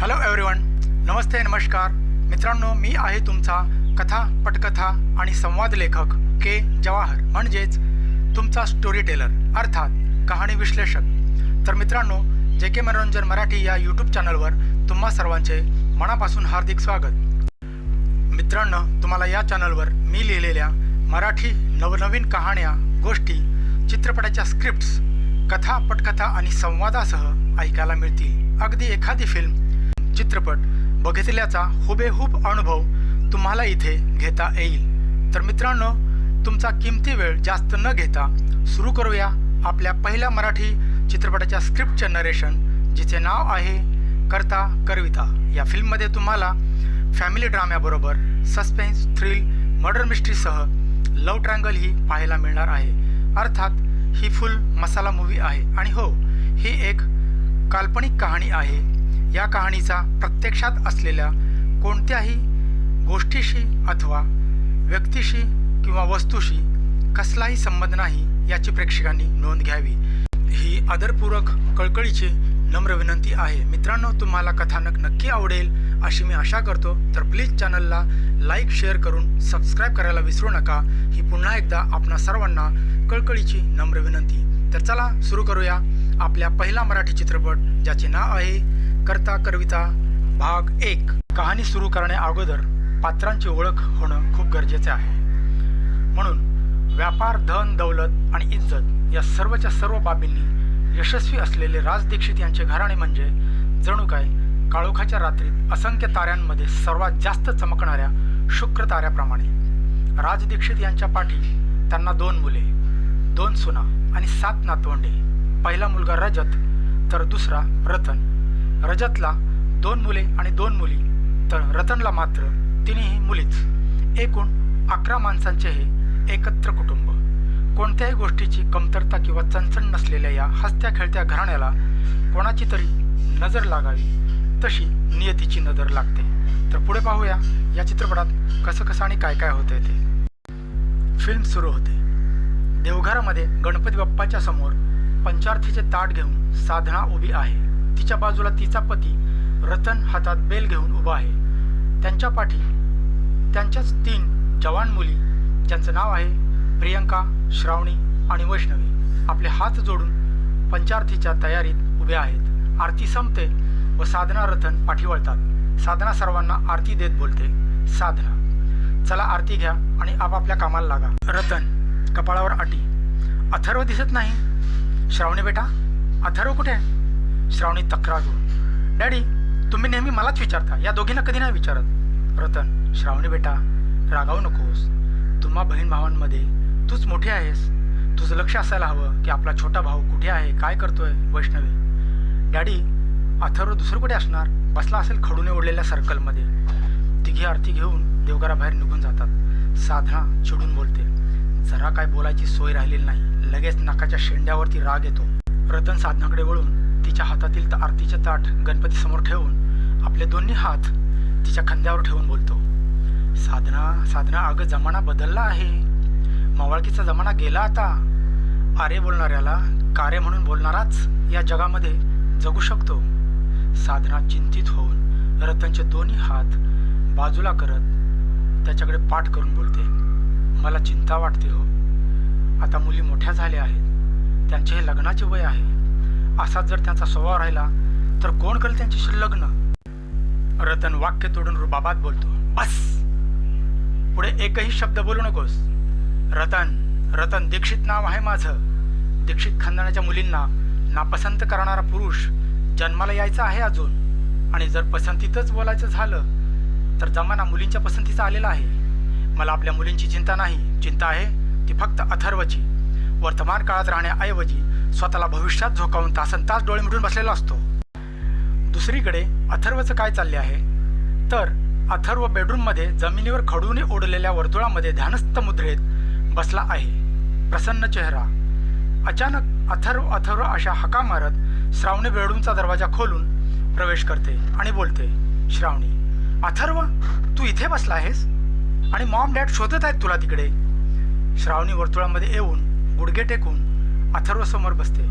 Hello everyone नमस्ते नमस्कार. मित्रांनो मी आहे तुमचा कथा पटकथा आणि संवाद लेखक के. जवाहर म्हणजेच तुमचा स्टोरी टेलर अर्थात कहाणी विश्लेषक. तर मित्रांनो जे के मनोरंजन मराठी या यूट्यूब चॅनलवर तुम्हा सर्वांचे मनापासून हार्दिक स्वागत. मित्रांनो तुम्हाला या चॅनलवर मी लिहिलेल्या मराठी नवनवीन कहाण्या गोष्टी चित्रपटाच्या स्क्रिप्ट्स कथा पटकथा आणि संवादासह ऐकायला मिळतील. अगदी एखादी फिल्म चित्रपट बघितल्याचा हुबेहूब अनुभव तुम्हाला इथे घेता येईल. तर मित्रांनो तुमचा किमती वेळ जास्त न घेता सुरू करूया आपल्या पहिल्या मराठी चित्रपटाच्या स्क्रिप्टचे नरेशन जिचे नाव आहे करता करविता. या फिल्ममध्ये तुम्हाला फॅमिली ड्राम्याबरोबर सस्पेन्स थ्रिल मर्डर मिस्ट्रीसह लव ट्रँगल ही पाहायला मिळणार आहे. अर्थात ही फुल मसाला मूवी आहे. आणि हो ही एक काल्पनिक कहाणी आहे. या कहाणीचा प्रत्यक्षात असलेल्या कोणत्याही गोष्टीशी अथवा व्यक्तीशी किंवा वस्तूशी कसलाही संबंध नाही याची प्रेक्षकांनी नोंद घ्यावी. ही आदरपूर्वक कळकळीची नम्र विनंती आहे. मित्रांनो तुम्हाला कथानक नक्की आवडेल अशी मी आशा करतो. तर प्लीज चॅनलला लाईक शेअर करून सबस्क्राईब करायला विसरू नका. ही पुन्हा एकदा आपणा सर्वांना कळकळीची नम्र विनंती. तर चला सुरू करूया आपल्या पहिला मराठी चित्रपट ज्याचे नाव आहे करता करविता भाग एक. कहाणी सुरू करण्या अगोदर पात्रांची ओळख होणं खूप गरजेचे आहे. म्हणून व्यापार धन दौलत आणि इज्जत या सर्वच्या सर्व बाबींनी यशस्वी असलेले राज दीक्षित यांचे घराणे म्हणजे जणू काय काळोखाच्या रात्रीत असंख्य ताऱ्यांमध्ये सर्वात जास्त चमकणाऱ्या शुक्र ताऱ्याप्रमाणे. राज दीक्षित यांच्या पाठी त्यांना दोन मुले दोन सुना आणि सात नातवंडे. पहिला मुलगा रजत तर दुसरा रतन. रजतला दोन मुले आणि दोन मुली तर रतनला मात्र तिन्ही मुलीच. एकूण अकरा माणसांचे हे एकत्र कुटुंब. कोणत्याही गोष्टीची कमतरता किंवा चणचण नसलेल्या या हसत्या खेळत्या घराण्याला कोणाची तरी नजर लागावी तशी नियतीची नजर लागते. तर पुढे पाहूया या चित्रपटात कसं कसं आणि काय काय होतंय ते. फिल्म सुरू होते. देवघरामध्ये गणपती बाप्पाच्या समोर पंचार्थीचे ताट घेऊन साधना उभी आहे. तिच्या बाजूला तिचा पती रतन हातात बेल घेऊन उभा आहे. त्यांच्या पाठी त्यांच्याच तीन जवान मुली ज्यांचं नाव आहे प्रियंका श्रावणी आणि वैष्णवी आपले हात जोडून पंचारतीच्या तयारीत उभे आहेत. आरती संपते व साधना रतन पाठी वळतात. साधना सर्वांना आरती देत बोलते. साधना चला आरती घ्या आणि आपापल्या कामाला लागा. रतन कपाळावर आटी अथर्व दिसत नाही. श्रावणी बेटा अथर्व कुठे? आहे श्रावणी तक्रार करून डॅडी तुम्ही नेहमी मलाच विचारता. या दोघींना कधी नाही विचारत. रतन श्रावणी बेटा रागावू नकोस. तुम्हा बहीण भावांमध्ये तूच मोठी आहेस. तुझं लक्ष असायला हवं की आपला छोटा भाऊ कुठे आहे काय करतोय वैष्णवी. डॅडी अथर्व दुसरं कुठे असणार? बसला असेल खडूने ओढलेल्या सर्कलमध्ये. तिघी आरती घेऊन देवघराबाहेर निघून जातात. साधना चिडून बोलते. जरा काय बोलायची सोय राहिलेली नाही. लगेच नाकाच्या शेंड्यावरती राग येतो. रतन साधनाकडे वळून तिच्या हातातील त- आरतीचे ताट गणपतीसमोर ठेवून आपले दोन्ही हात तिच्या खांद्यावर ठेवून बोलतो साधना साधना अगं जमाना बदलला आहे. मावळकीचा जमाना गेला आता. आरे बोलणाऱ्याला कारे म्हणून बोलणाराच या जगामध्ये जगू शकतो. साधना चिंतित होऊन रतनचे दोन्ही हात बाजूला करत त्याच्याकडे पाठ करून बोलते मला चिंता वाटते हो. आता मुली मोठ्या झाल्या आहेत. त्यांचे हे लग्नाचे वय आहे. असाच जर त्यांचा स्वभाव राहिला तर कोण करेल त्यांच्याशी लग्न? रतन वाक्य तोडून रुबाबात बोलतो बस! पुढे एकही शब्द बोलू नकोस. रतन रतन दीक्षित नाव आहे माझं. दीक्षित खानदानाच्या मुलींना नापसंत करणारा पुरुष जन्माला यायचा आहे अजून. आणि जर पसंतीतच बोलायचं झालं तर जमाना मुलींच्या पसंतीचा आलेला आहे. मला आपल्या मुलींची चिंता नाही. चिंता आहे ती फक्त अथर्वची. वर्तमान काळात राहण्याऐवजी स्वतःला भविष्यात झोकावून तासन तास डोळे मिटून बसलेला असतो. दुसरीकडे अथर्वचं काय चालले आहे? तर अथर्व बेडरूममध्ये जमिनीवर खडूने ओढलेल्या वर्तुळामध्ये ध्यानस्थ मुद्रेत बसला आहे. प्रसन्न चेहरा. अचानक अथर्व अथर्व अशा हका मारत श्रावणी बेडरूमचा दरवाजा खोलून प्रवेश करते आणि बोलते श्रावणी अथर्व तू इथे बसला आहेस? आणि मॉम डॅड शोधत आहेत तुला तिकडे? श्रावणी वर्तुळामध्ये येऊन गुडघे टेकून अथर्व समोर बसते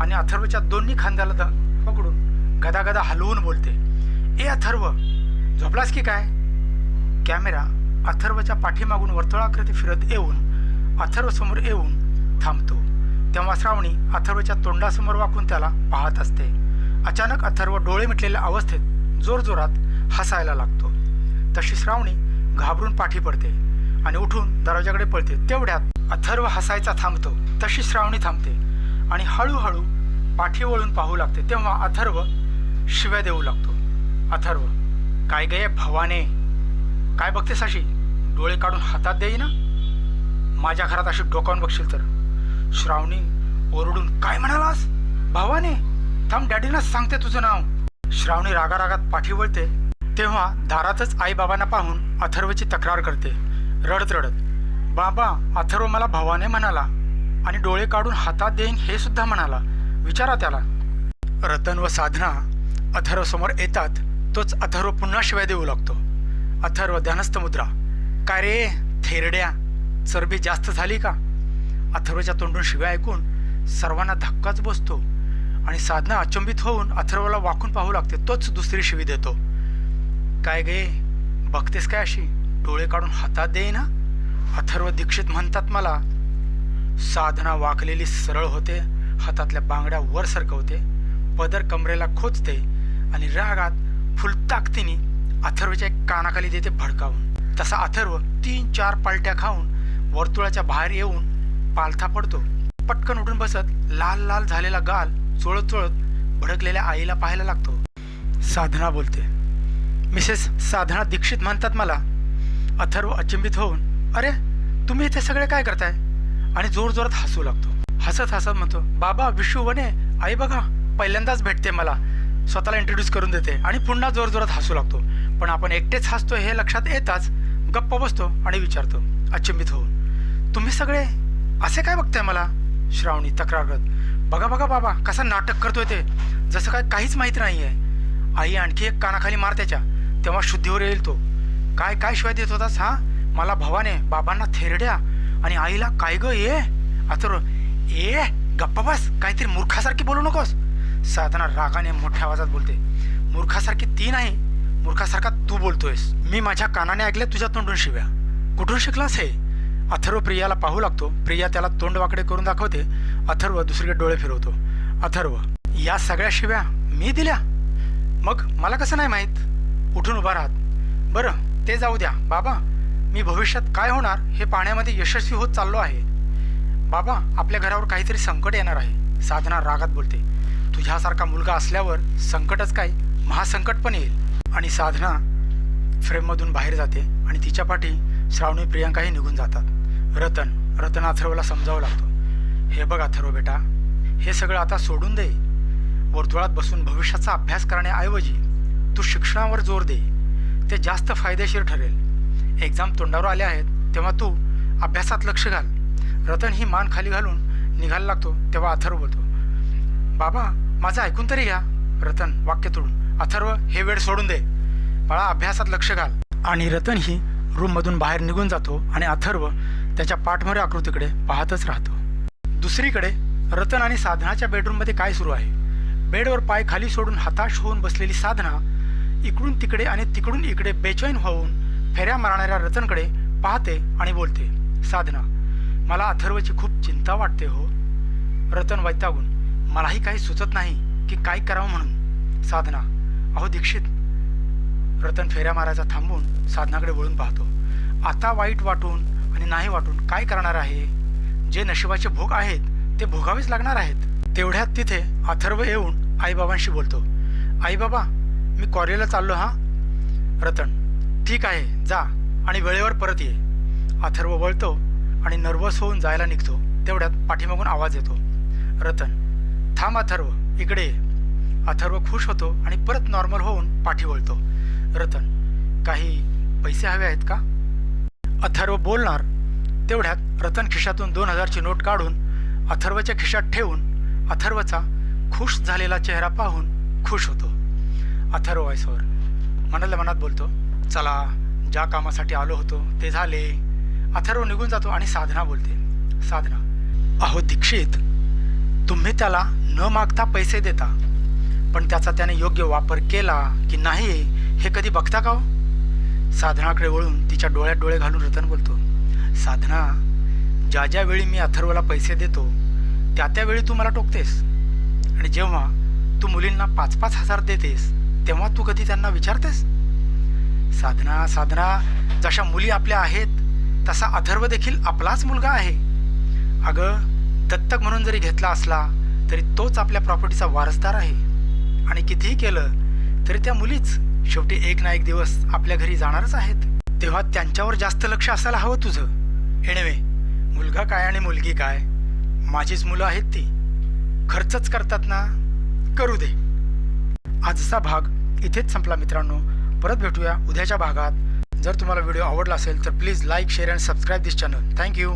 आणि अथर्वच्या दोन्ही खांद्याला द पकडून गदागदा हलवून बोलते ए अथर्व झोपलास की काय? कॅमेरा अथर्वच्या पाठीमागून वर्तुळाकृती फिरत येऊन अथर्व समोर येऊन थांबतो. तेव्हा श्रावणी अथर्वच्या तोंडासमोर वाकून त्याला पाहत असते. अचानक अथर्व डोळे मिटलेल्या अवस्थेत जोरजोरात हसायला लागतो. तशी श्रावणी घाबरून पाठी पडते आणि उठून दरवाजाकडे पळते. तेवढ्यात अथर्व हसायचा थांबतो तशी श्रावणी थांबते. आणि हळूहळू पाठी वळून पाहू लागते तेव्हा अथर्व शिव्या देऊ लागतो. अथर्व काय गे भवाने? काय बघतेस अशी? डोळे काढून हातात देई ना. माझ्या घरात अशी डोकावून बघशील तर. श्रावणी ओरडून काय म्हणालास? भावाने? थांब डॅडीना सांगते तुझं नाव. श्रावणी रागारागात पाठी वळते तेव्हा दारातच आईबाबांना पाहून अथर्वची तक्रार करते. रडत रडत बाबा अथर्व मला भवाने म्हणाला आणि डोळे काढून हातात देईन हे सुद्धा म्हणाला. विचारा त्याला. रतन व साधना अथर्वसमोर येतात. तोच अथर्व पुन्हा शिवाय देऊ लागतो. अथर्व ध्यानस्थ मुद्रा काय रे थेरड्या चरबी जास्त झाली का? अथर्वच्या तोंडून शिव्या ऐकून सर्वांना धक्काच बसतो आणि साधना अचंबित होऊन अथर्वला वाकून पाहू लागते. तोच दुसरी शिवी देतो. काय गे बघतेस काय अशी? डोळे काढून हातात देईना? अथर्व दीक्षित म्हणतात मला साधना वाकलेली सरळ होते हातातल्या बांगड्या वर सरकवते पदर कमरेला खोचते आणि रागात फुलताकतीने अथर्वच्या एक कानाखाली देते भडकावून. तसा अथर्व तीन चार पालट्या खाऊन वर्तुळाच्या बाहेर येऊन पालथा पडतो. पटकन उठून बसत लाल लाल झालेला गाल चोळत चोळत भडकलेल्या आईला पाहायला लागतो. साधना बोलते मिसेस साधना दीक्षित म्हणतात मला अथर्व अचंबित होऊन अरे तुम्ही इथे सगळे काय करताय? आणि जोर जोरात हसू लागतो. हसत हसत म्हणतो बाबा विशू वने आई बघा पहिल्यांदाच भेटते मला. स्वतःला इंट्रोड्यूस करून देते. आणि पुन्हा जोर जोरात हसू लागतो. पण आपण एकटेच हसतो हे लक्षात येताच गप्प बसतो आणि विचारतो अचंबित होऊन तुम्ही सगळे असे काय बघताय मला? श्रावणी तक्रार करत बघा बघा बाबा कसा नाटक करतोय ते. जसं काय काहीच माहीत नाही आहे आई आणखी एक कानाखाली मार त्याच्या. तेव्हा शुद्धीवर येईल तो. काय काय शिवाय देत होतास हा? मला भावाने बाबांना थेरड्या आणि आईला काय ग ये? अथर्व ए गप्पा बस. काहीतरी मूर्खासारखी बोलू नकोस. साधना रागाने मोठ्या आवाजात बोलते. मूर्खासारखी ती नाही. मूर्खासारखा तू बोलतोयस. मी माझ्या कानाने ऐकले तुझ्या तोंडून शिव्या. कुठून शिकलास हे? अथर्व प्रियाला पाहू लागतो. प्रिया त्याला तोंड वाकडे करून दाखवते. अथर्व दुसरीकडे डोळे फिरवतो. अथर्व या सगळ्या शिव्या मी दिल्या? मग मला कसं नाही माहीत? उठून उभा राहत. बरं ते जाऊ द्या. बाबा मी भविष्यात काय होणार हे पाहण्यामध्ये यशस्वी होत चाललो आहे. बाबा आपल्या घरावर काहीतरी संकट येणार आहे. साधना रागात बोलते. तुझ्यासारखा मुलगा असल्यावर संकटच काय? महासंकट पण येईल. आणि साधना फ्रेममधून बाहेर जाते आणि तिच्या पाठी श्रावणी प्रियांकाही निघून जातात. रतन रतन अथर्वला समजावं लागतो. हे बघ अथर्व बेटा हे सगळं आता सोडून दे. वर्तुळात बसून भविष्याचा अभ्यास करण्याऐवजी तू शिक्षणावर जोर दे. ते जास्त फायदेशीर ठरेल. एक्झाम तोंडावर आले आहेत तेव्हा तू अभ्यासात लक्ष घाल. रतन ही मान खाली घालून निघायला लागतो तेव्हा अथर्व बोलतो बाबा माझं ऐकून तरी घ्या. रतन वाक्य तोडून अथर्व हे वेळ सोडून दे. बाळा अभ्यासात लक्ष घाल. आणि रतन ही रूममधून बाहेर निघून जातो आणि अथर्व त्याच्या पाठमोऱ्या आकृतीकडे पाहतच राहतो. दुसरीकडे रतन आणि साधनाच्या बेडरूममध्ये काय सुरू आहे? बेडवर पाय खाली सोडून हताश होऊन बसलेली साधना इकडून तिकडे आणि तिकडून इकडे बेचैन होऊन फेऱ्या मारणाऱ्या रतनकडे पाहते आणि बोलते साधना मला अथर्वची खूप चिंता वाटते हो. रतन वैतागून मलाही काही सुचत नाही की काय करावं म्हणून. साधना अहो दीक्षित. रतन फेऱ्या मारायचा थांबून साधनाकडे वळून पाहतो. आता वाईट वाटून आणि नाही वाटून काय करणार आहे? जे नशिबाचे भोग आहेत ते भोगावेच लागणार आहेत. तेवढ्यात तिथे अथर्व येऊन आईबाबांशी बोलतो आईबाबा मी कॉलेजला चाललो हा? रतन ठीक आहे जा. आणि वेळेवर परत ये. अथर्व वळतो आणि नर्वस होऊन जायला निघतो. तेवढ्यात पाठीमागून आवाज येतो. रतन थांब अथर्व इकडे ये. अथर्व खुश होतो आणि परत नॉर्मल होऊन पाठी वळतो. रतन काही पैसे हवे आहेत का? अथर्व बोलणार. तेवढ्यात रतन खिशातून दोन हजारची नोट काढून अथर्वच्या खिशात ठेवून अथर्वचा खुश झालेला चेहरा पाहून खुश होतो. अथर्व वयसवर मनातल्या मनात बोलतो चला ज्या कामासाठी आलो होतो ते झाले. अथर्व निघून जातो आणि साधना बोलते. साधना अहो दीक्षित तुम्ही त्याला न मागता पैसे देता पण त्याचा त्याने योग्य वापर केला की नाही हे कधी बघता का हो? साधनाकडे वळून तिच्या डोळ्यात डोळे घालून रतन बोलतो साधना ज्या ज्या वेळी मी अथर्वला पैसे देतो त्या त्यावेळी तू मला टोकतेस. आणि जेव्हा तू मुलींना पाच पाच हजार देतेस तेव्हा तू कधी त्यांना विचारतेस? साधना साधना जशा मुली आपल्या आहेत तसा अथर्व देखील आपलाच मुलगा आहे. अगं दत्तक म्हणून जरी घेतला असला तरी तोच आपल्या प्रॉपर्टीचा वारसदार आहे. आणि कितीही केलं तरी त्या मुलीच शेवटी एक ना एक दिवस आपल्या घरी जाणारच आहेत. तेव्हा त्यांच्यावर जास्त लक्ष असायला हवं तुझं. एणवे मुलगा काय आणि मुलगी काय? माझीच मुलं आहेत ती. खर्चच करतात ना? करू दे. आजचा भाग इथेच संपला मित्रांनो. परत भेटूया उद्याच्या भागात. जर तुम्हाला व्हिडिओ आवडला असेल तर please like share and subscribe this channel thank you